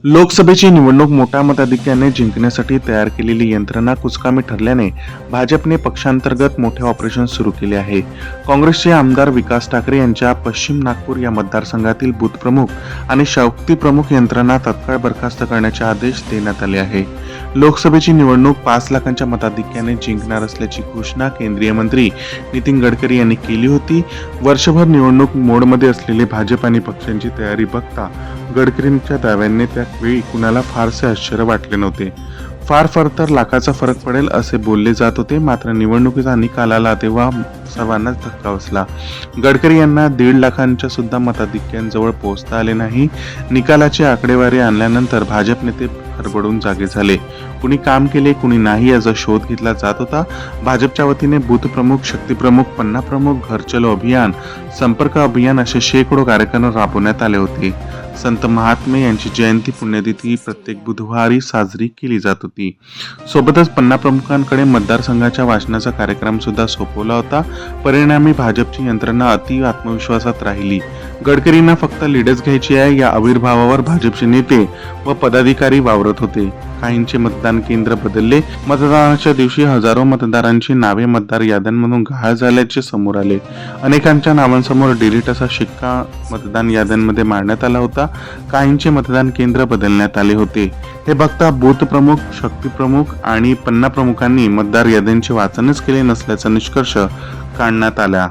लोकसभेची निवडणूक मोठ्या मताधिक्याने जिंकण्यासाठी तयार केलेली यंत्रणा कुचकामी ठरल्याने भाजपने पक्षांतर्गत मोठे ऑपरेशन सुरू केले आहे. काँग्रेसचे आमदार विकास ठाकरे यांच्या पश्चिम नागपूर या मतदारसंघातील बूथप्रमुख आणि शक्तीप्रमुख यंत्रणा तत्काळ बरखास्त करण्याचे आदेश देण्यात आले आहे. लोकसभेची निवडणूक पाच लाखांच्या मताधिक्याने जिंकणार असल्याची घोषणा केंद्रीय मंत्री नितीन गडकरी यांनी केली होती. वर्षभर निवडणूक मोडमध्ये असलेले भाजप आणि पक्षांची तयारी बघता गडकरींच्या दाव्यांनी त्यावेळी कुणाला फारसे आश्चर्य वाटले नव्हते. फार फार तर लाखाचा फरक पडेल असे बोलले जात होते मात्र निवडणुकीचा निकाल आला तेव्हा सर्वांनाच धक्का बसला. गडकरी यांना दीड लाखांच्या सुद्धा मताधिक्यांजवळ पोहोचता आले नाही. निकालाची आकडेवारी आणल्यानंतर भाजप नेते खरबडून जागे झाले. कुणी काम केले कुणी नाही याचा शोध घेतला जात होता. भाजपच्या वतीने बूथ प्रमुख शक्तीप्रमुख पन्ना प्रमुख घरचलो अभियान संपर्क अभियान असे शेकडो कार्यक्रम राबवण्यात आले होते. संत महात्मे यांची जयंती पुण्यतिथी प्रत्येक बुधवारी साजरी केली जात होती. सोबतच पन्ना प्रमुखांकडे मतदारसंघाच्या वाचनाचा कार्यक्रम सुद्धा सोपवला होता. परिणामी भाजपची यंत्रणा अति आत्मविश्वासात राहिली. गडकरींना फक्त लीडच घ्यायची आहे या आविर्भावावर भाजपचे नेते व पदाधिकारी वावरत होते. काहींचे मतदान केंद्र बदलले. मतदानाच्या दिवशी हजारो मतदारांची नावे मतदार याद्यांमधून घाळ झाल्याचे समोर आले. अनेकांच्या नावांसमोर डिलीट असा शिक्का मतदान याद्यांमध्ये मारण्यात आला होता. काहींचे मतदान केंद्र बदलण्यात आले होते. हे बघता बूथ प्रमुख शक्ती प्रमुख आणि पन्ना प्रमुखांनी मतदार याद्यांचे वाचनच केले नसल्याचा निष्कर्ष काढण्यात आला.